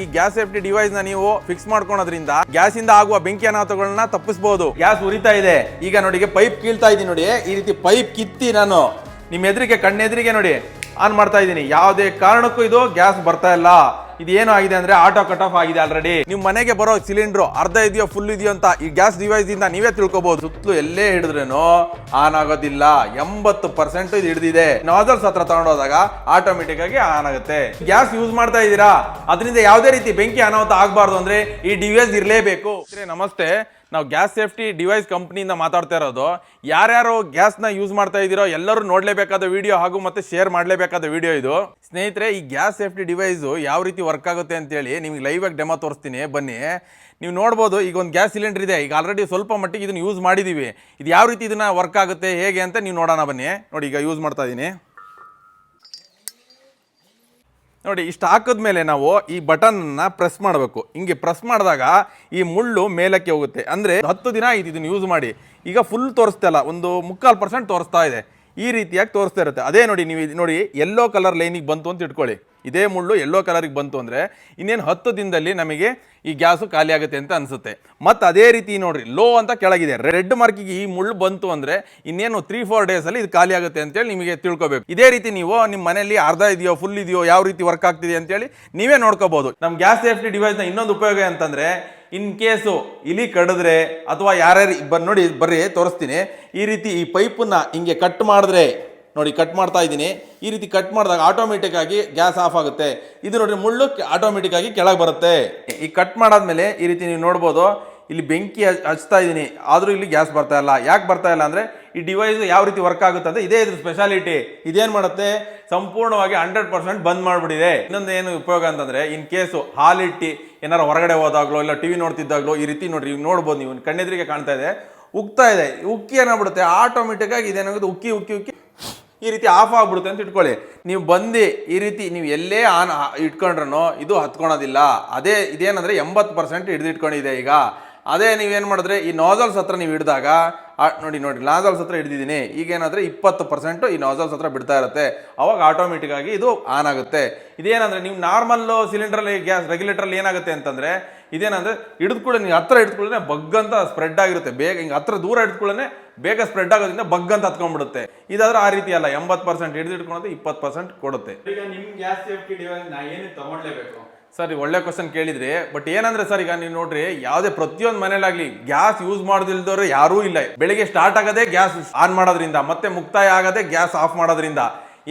ಈ gas safety ಡಿವೈಸ್ನ ನೀವು fix ಮಾಡ್ಕೊಳೋದ್ರಿಂದ gas ಇಂದ ಆಗುವ ಬೆಂಕಿ ಅನಾಹುತಗಳನ್ನ ತಪ್ಪಿಸಬಹುದು ಗ್ಯಾಸ್ ಉರಿತಾ ಇದೆ. ಈಗ ನೋಡಿ ಪೈಪ್ ಕೀಳ್ತಾ ಇದ್ದೀನಿ ನೋಡಿ. ಈ ರೀತಿ ಪೈಪ್ ಕಿತ್ತಿ ನಾನು ನಿಮ್ಮ ಎದುರಿಗೆ, ಕಣ್ಣೆದುರಿಗೆ ನೋಡಿ. ಆನ್ ಮಾಡ್ತಾ ಇದ್ದೀನಿ. ಯಾವುದೇ ಕಾರಣಕ್ಕೂ ಇದು ಗ್ಯಾಸ್ ಬರ್ತಾ ಇಲ್ಲ. ಇದೇನು ಆಗಿದೆ ಅಂದ್ರೆ ಆಟೋ ಕಟ್ ಆಫ್ ಆಗಿದೆ ಆಲ್ರೆಡಿ ನಿಮ್ ಮನೆಗೆ ಬರೋ ಸಿಲಿಂಡರ್ ಅರ್ಧ ಇದೆಯೋ ಫುಲ್ ಇದೆಯೋ ಅಂತ ಈ ಗ್ಯಾಸ್ ಡಿವೈಸ್ ಇಂದ ನೀವೇ ತಿಳ್ಕೊಬಹುದು ಸುತ್ತಲೂ ಎಲ್ಲೇ ಹಿಡಿದ್ರೇನು ಆನ್ ಆಗೋದಿಲ್ಲ. ಎಂಬತ್ತು ಪರ್ಸೆಂಟ್ ಇದು ಹಿಡಿದಿದೆ. ನಾಜಲ್ಸ್ ಹತ್ರ ತಗೊಂಡೋದಾಗ ಆಟೋಮೆಟಿಕ್ ಆಗಿ ಆನ್ ಆಗುತ್ತೆ. ಗ್ಯಾಸ್ ಯೂಸ್ ಮಾಡ್ತಾ ಇದ್ದೀರಾ? ಅದರಿಂದ ಯಾವುದೇ ರೀತಿ ಬೆಂಕಿ ಅನಾಹುತ ಆಗಬಾರ್ದು ಅಂದ್ರೆ ಈ ಡಿವೈಸ್ ಇರಲೇಬೇಕು. ನಮಸ್ತೆ ನಾವು ಗ್ಯಾಸ್ ಸೇಫ್ಟಿ ಡಿವೈಸ್ ಕಂಪ್ನಿಯಿಂದ ಮಾತಾಡ್ತಾ ಇರೋದು. ಯಾರ್ಯಾರು ಗ್ಯಾಸ್ನ ಯೂಸ್ ಮಾಡ್ತಾ ಇದ್ದೀರೋ ಎಲ್ಲರೂ ನೋಡಲೇಬೇಕಾದ ವಿಡಿಯೋ ಹಾಗೂ ಮತ್ತೆ ಶೇರ್ ಮಾಡಲೇಬೇಕಾದ ವಿಡಿಯೋ ಇದು. ಸ್ನೇಹಿತರೆ, ಈ ಗ್ಯಾಸ್ ಸೇಫ್ಟಿ ಡಿವೈಸು ಯಾವ ರೀತಿ ವರ್ಕ್ ಆಗುತ್ತೆ ಅಂತೇಳಿ ನಿಮಗೆ ಲೈವ್ ಆಗಿ ಡೆಮೋ ತೋರಿಸ್ತೀನಿ. ಬನ್ನಿ. ನೀವು ನೋಡ್ಬೋದು, ಈಗ ಒಂದು ಗ್ಯಾಸ್ ಸಿಲಿಂಡರ್ ಇದೆ. ಈಗ ಆಲ್ರೆಡಿ ಸ್ವಲ್ಪ ಮಟ್ಟಿಗೆ ಇದನ್ನು ಯೂಸ್ ಮಾಡಿದ್ದೀವಿ ಇದು ಯಾವ ರೀತಿ ಇದನ್ನು ವರ್ಕ್ ಆಗುತ್ತೆ, ಹೇಗೆ ಅಂತ ನೀವು ನೋಡೋಣ ಬನ್ನಿ. ನೋಡಿ, ಈಗ ಯೂಸ್ ಮಾಡ್ತಾ ಇದ್ದೀನಿ ನೋಡಿ, ಇಷ್ಟು ಹಾಕಿದ್ಮೇಲೆ ನಾವು ಈ ಬಟನ್ನ ಪ್ರೆಸ್ ಮಾಡಬೇಕು. ಹಿಂಗೆ ಪ್ರೆಸ್ ಮಾಡಿದಾಗ ಈ ಮುಳ್ಳು ಮೇಲಕ್ಕೆ ಹೋಗುತ್ತೆ. ಅಂದರೆ ಹತ್ತು ದಿನ ಆಯ್ತು ಇದನ್ನು ಯೂಸ್ ಮಾಡಿ. ಈಗ ಫುಲ್ ತೋರಿಸ್ತಾ ಇಲ್ಲ ಒಂದು ಮುಕ್ಕಾಲು ಪರ್ಸೆಂಟ್ ತೋರಿಸ್ತಾ ಇದೆ. ಈ ರೀತಿಯಾಗಿ ತೋರಿಸ್ತಾ ಇರುತ್ತೆ. ಅದೇ ನೋಡಿ, ನೀವು ನೋಡಿ ಎಲ್ಲೋ ಕಲರ್ ಲೈನಿಗೆ ಬಂತು ಅಂತ ಇಟ್ಕೊಳ್ಳಿ. ಇದೇ ಮುಳ್ಳು ಎಲ್ಲೋ ಕಲರಿಗೆ ಬಂತು ಅಂದರೆ ಇನ್ನೇನು ಹತ್ತು ದಿನದಲ್ಲಿ ನಮಗೆ ಈ ಗ್ಯಾಸು ಖಾಲಿ ಆಗುತ್ತೆ ಅಂತ ಅನಿಸುತ್ತೆ. ಮತ್ತು ಅದೇ ರೀತಿ ನೋಡಿರಿ ಲೋ ಅಂತ ಕೆಳಗಿದೆ. ರೆಡ್ ಮಾರ್ಕಿಗೆ ಈ ಮುಳ್ಳು ಬಂತು ಅಂದರೆ ಇನ್ನೇನು ತ್ರೀ ಫೋರ್ ಡೇಸಲ್ಲಿ ಇದು ಖಾಲಿ ಆಗುತ್ತೆ ಅಂತೇಳಿ ನಿಮಗೆ ತಿಳ್ಕೊಬೇಕು. ಇದೇ ರೀತಿ ನೀವು ನಿಮ್ಮ ಮನೆಯಲ್ಲಿ ಅರ್ಧ ಇದೆಯೋ ಫುಲ್ ಇದೆಯೋ, ಯಾವ ರೀತಿ ವರ್ಕ್ ಆಗ್ತಿದೆ ಅಂತೇಳಿ ನೀವೇ ನೋಡ್ಕೋಬೋದು. ನಮ್ಮ ಗ್ಯಾಸ್ ಸೇಫ್ಟಿ ಡಿವೈಸ್ನ ಇನ್ನೊಂದು ಉಪಯೋಗ ಅಂತಂದರೆ ಇನ್ ಕೇಸು ಇಲಿ ಕಡಿದ್ರೆ ಅಥವಾ ಯಾರ್ಯಾರು ಬರ್ ನೋಡಿ, ಬರ್ರಿ ತೋರಿಸ್ತೀನಿ. ಈ ರೀತಿ ಈ ಪೈಪನ್ನ ಹಿಂಗೆ ಕಟ್ ಮಾಡಿದ್ರೆ ನೋಡಿ ಕಟ್ ಮಾಡ್ತಾ ಇದ್ದೀನಿ. ಈ ರೀತಿ ಕಟ್ ಮಾಡಿದಾಗ ಆಟೋಮೆಟಿಕ್ ಆಗಿ ಗ್ಯಾಸ್ ಆಫ್ ಆಗುತ್ತೆ. ಇದು ನೋಡಿ ಮುಳ್ಳು ಆಟೋಮೆಟಿಕ್ ಆಗಿ ಕೆಳಗೆ ಬರುತ್ತೆ. ಈ ಕಟ್ ಮಾಡಾದ್ಮೇಲೆ ಈ ರೀತಿ ನೀವು ನೋಡ್ಬೋದು, ಇಲ್ಲಿ ಬೆಂಕಿ ಹಚ್- ಹಚ್ತಾ ಇದ್ದೀನಿ. ಆದರೂ ಇಲ್ಲಿ ಗ್ಯಾಸ್ ಬರ್ತಾ ಇಲ್ಲ. ಯಾಕೆ ಬರ್ತಾ ಇಲ್ಲ ಅಂದರೆ, ಈ ಡಿವೈಸ್ ಯಾವ ರೀತಿ ವರ್ಕ್ ಆಗುತ್ತೆ ಅಂದರೆ ಇದೇ ಇದ್ರ ಸ್ಪೆಷಾಲಿಟಿ ಇದೇನು ಮಾಡುತ್ತೆ? ಸಂಪೂರ್ಣವಾಗಿ ಹಂಡ್ರೆಡ್ ಪರ್ಸೆಂಟ್ ಬಂದ್ ಮಾಡಿಬಿಟ್ಟಿದೆ. ಇನ್ನೊಂದು ಏನು ಉಪಯೋಗ ಅಂತಂದರೆ ಇನ್ ಕೇಸು ಹಾಲಿಟ್ಟು ಏನಾರು ಹೊರಗಡೆ ಹೋದಾಗ್ಲೋ, ಇಲ್ಲ ಟಿ ವಿ ನೋಡ್ತಿದ್ದಾಗ್ಲೋ, ಈ ರೀತಿ ನೋಡಿ ನೋಡ್ಬೋದು ನೀವು. ಕಣ್ಣೆದ್ರಿಗೆ ಕಾಣ್ತಾ ಇದೆ. ಉಕ್ತಾ ಇದೆ. ಉಕ್ಕಿ ಏನಾಗ್ಬಿಡುತ್ತೆ? ಆಟೋಮೆಟಿಕ್ ಆಗಿ ಇದೇನಾಗುತ್ತೆ? ಉಕ್ಕಿ ಉಕ್ಕಿ ಉಕ್ಕಿ. ಈ ರೀತಿ ಆಫ್ ಆಗ್ಬಿಡುತ್ತೆ ಅಂತ ಇಟ್ಕೊಳ್ಳಿ. ನೀವು ಬಂದು ಈ ರೀತಿ ನೀವು ಎಲ್ಲೇ ಆನ್ ಇಟ್ಕೊಂಡ್ರೂ ಇದು ಹತ್ಕೊಳೋದಿಲ್ಲ. ಅದೇ, ಇದೇನಂದರೆ ಎಂಬತ್ತು ಪರ್ಸೆಂಟ್ ಹಿಡಿದಿಟ್ಕೊಂಡಿದೆ ಈಗ. ಅದೇ ನೀವೇನು ಮಾಡಿದ್ರೆ ಈ ನಾಜಲ್ಸ್ ಹತ್ರ ನೀವು ಹಿಡಿದಾಗ ನೋಡಿ ನೋಡಿ ನಾಜಲ್ಸ್ ಹತ್ರ ಹಿಡಿದಿದ್ದೀನಿ. ಈಗೇನಾದರೆ ಇಪ್ಪತ್ತು ಪರ್ಸೆಂಟು ಈ ನಾಜಲ್ಸ್ ಹತ್ರ ಬಿಡ್ತಾ ಇರುತ್ತೆ. ಅವಾಗ ಆಟೋಮೆಟಿಕ್ ಆಗಿ ಇದು ಆನ್ ಆಗುತ್ತೆ. ಇದೇನಂದರೆ ನೀವು ನಾರ್ಮಲ್ ಸಿಲಿಂಡ್ರಲ್ಲಿ ಗ್ಯಾಸ್ ರೆಗ್ಯುಲೇಟರಲ್ಲಿ ಏನಾಗುತ್ತೆ ಅಂತಂದ್ರೆ, ಇದೇನಂದ್ರೆ ಕೂಡ ನೀವು ಹತ್ರ ಹಿಡಿದುಕೊಳ್ಳೆ ಬಗ್ ಅಂತ ಸ್ಪ್ರೆಡ್ ಆಗಿರುತ್ತೆ. ಬೇಗ ಹಿಂಗೆ ಹತ್ರ ದೂರ ಹಿಡಿದುಕೊಳ್ಳೆ ಬೇಗ ಸ್ಪ್ರೆಡ್ ಆಗೋದ್ರಿಂದ ಬಗ್ ಅಂತ ಹತ್ಕೊಂಡ್ಬಿಡುತ್ತೆ. ಇದಾದ್ರೆ ಆ ರೀತಿ ಅಲ್ಲ, ಎಂಬತ್ತು ಪರ್ಸೆಂಟ್ ಹಿಡಿದಿಟ್ಕೊಳ್ಳೋದು ಇಪ್ಪತ್ತು ಪರ್ಸೆಂಟ್ ಕೊಡುತ್ತೆ. ಈಗ ನಿಮ್ಮ ಗ್ಯಾಸ್ ಸೇಫ್ಟಿ ಡಿವೈಸ್ ನಾ ಏನು ತಗೊಳ್ಲೇಬೇಕು ಸರ್ ಒಳ್ಳೆ ಕ್ವಶನ್ ಕೇಳಿದ್ರಿ ಬಟ್ ಏನಂದ್ರೆ ಸರ್, ಈಗ ನೀವು ನೋಡ್ರಿ, ಯಾವುದೇ ಪ್ರತಿಯೊಂದು ಮನೇಲಾಗ್ಲಿ ಗ್ಯಾಸ್ ಯೂಸ್ ಮಾಡೋದಿಲ್ದವ್ರು ಯಾರೂ ಇಲ್ಲ. ಬೆಳಿಗ್ಗೆ ಸ್ಟಾರ್ಟ್ ಆಗದೆ ಗ್ಯಾಸ್ ಆನ್ ಮಾಡೋದ್ರಿಂದ, ಮತ್ತೆ ಮುಕ್ತಾಯ ಆಗದೆ ಗ್ಯಾಸ್ ಆಫ್ ಮಾಡೋದ್ರಿಂದ,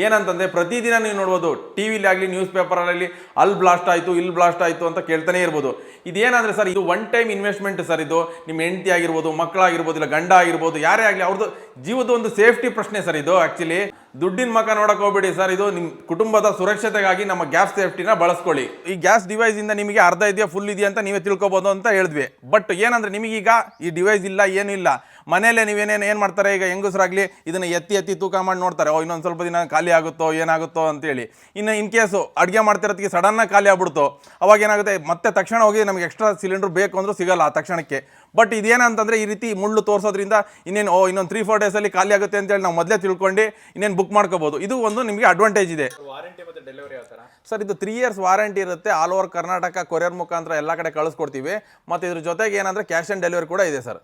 ಏನಂತಂದ್ರೆ ಪ್ರತಿದಿನ ನೀವು ನೋಡ್ಬೋದು ಟಿ ಆಗಲಿ ನ್ಯೂಸ್ ಪೇಪರಲ್ಲಿ ಅಲ್ಲಿ ಬ್ಲಾಸ್ಟ್ ಆಯಿತು ಇಲ್ಲಿ ಬ್ಲಾಸ್ಟ್ ಆಯಿತು ಅಂತ ಕೇಳ್ತಾನೆ ಇರ್ಬೋದು. ಇದೇನಂದ್ರೆ ಸರ್, ಇದು ಒನ್ ಟೈಮ್ ಇನ್ವೆಸ್ಟ್ಮೆಂಟ್ ಸರ್, ಇದು ನಿಮ್ಮ ಹೆಂಡತಿ ಆಗಿರ್ಬೋದು ಮಕ್ಕಳಾಗಿರ್ಬೋದು ಇಲ್ಲ ಗಂಡ ಆಗಿರ್ಬೋದು, ಯಾರೇ ಆಗಲಿ ಅವ್ರದ್ದು ಜೀವದ ಒಂದು ಸೇಫ್ಟಿ ಪ್ರಶ್ನೆ ಸರ್ ಇದು ಆಕ್ಚುಲಿ ದುಡ್ಡಿನ ಮಕ ನೋಡಕ್ ಹೋಗ್ಬೇಡಿ ಸರ್, ಇದು ನಿಮ್ಮ ಕುಟುಂಬದ ಸುರಕ್ಷತೆಗಾಗಿ ನಮ್ಮ ಗ್ಯಾಸ್ ಸೇಫ್ಟಿನ ಬಳಸ್ಕೊಳ್ಳಿ. ಈ ಗ್ಯಾಸ್ ಡಿವೈಸ್ ಇಂದ ನಿಮಗೆ ಅರ್ಧ ಇದೆಯಾ ಫುಲ್ ಇದೆಯಾ ಅಂತ ನೀವೇ ತಿಳ್ಕೊಬಹುದು ಅಂತ ಹೇಳಿದ್ವಿ. ಬಟ್ ಏನಂದ್ರೆ ನಿಮಗೀಗ ಈ ಡಿವೈಸ್ ಇಲ್ಲ, ಏನು ಇಲ್ಲ. ಮನೆಯಲ್ಲೇ ನೀವೇನೇನು, ಏನು ಮಾಡ್ತಾರೆ ಈಗ ಹೆಂಗಸರಾಗಲಿ, ಇದನ್ನ ಎತ್ತಿ ಎತ್ತಿ ತೂಕ ಮಾಡಿ ನೋಡ್ತಾರೆ. ಓ, ಇನ್ನೊಂದು ಸ್ವಲ್ಪ ದಿನ ಖಾಲಿ ಆಗುತ್ತೋ, ಏನಾಗುತ್ತೋ ಅಂತೇಳಿ. ಇನ್ನು ಇನ್ ಕೇಸು ಅಡುಗೆ ಮಾಡ್ತಿರೋದಕ್ಕೆ ಸಡನ್ನಾಗಿ ಖಾಲಿ ಆಗ್ಬಿಡ್ತು. ಅವಾಗ ಏನಾಗುತ್ತೆ, ಮತ್ತೆ ತಕ್ಷಣ ಹೋಗಿ ನಮಗೆ ಎಕ್ಸ್ಟ್ರಾ ಸಿಲಿಂಡರ್ ಬೇಕು ಅಂದರೂ ಸಿಗಲ್ಲ ಆ ತಕ್ಷಣಕ್ಕೆ. ಬಟ್ ಇದೇನಂತಂದರೆ ಈ ರೀತಿ ಮುಳ್ಳು ತೋರಿಸೋದ್ರಿಂದ ಇನ್ನೇನು ಓ ಇನ್ನೊಂದು ತ್ರೀ ಫೋರ್ ಡೇಸಲ್ಲಿ ಖಾಲಿ ಆಗುತ್ತೆ ಅಂತೇಳಿ ನಾವು ಮೊದಲೇ ತಿಳ್ಕೊಂಡು ಇನ್ನೇನು ಬುಕ್ ಮಾಡ್ಕೋಬೋದು. ಇದು ಒಂದು ನಿಮಗೆ ಅಡ್ವಾಂಟೇಜ್ ಇದೆ. ವಾರಂಟಿ ಮತ್ತೆ ಡೆಲಿವರಿ ಯಾವ ಸರ್ ಇದು ತ್ರೀ ಇಯರ್ಸ್ ವಾರಂಟಿ ಇರುತ್ತೆ. ಆಲ್ ಓವರ್ ಕರ್ನಾಟಕ ಕೊರಿಯರ್ ಮುಖಾಂತರ ಎಲ್ಲ ಕಡೆ ಕಳಿಸ್ಕೊಡ್ತೀವಿ. ಮತ್ತು ಇದ್ರ ಜೊತೆಗೆ ಏನಂದರೆ ಕ್ಯಾಶ್ ಆನ್ ಡೆಲಿವರಿ ಕೂಡ ಇದೆ ಸರ್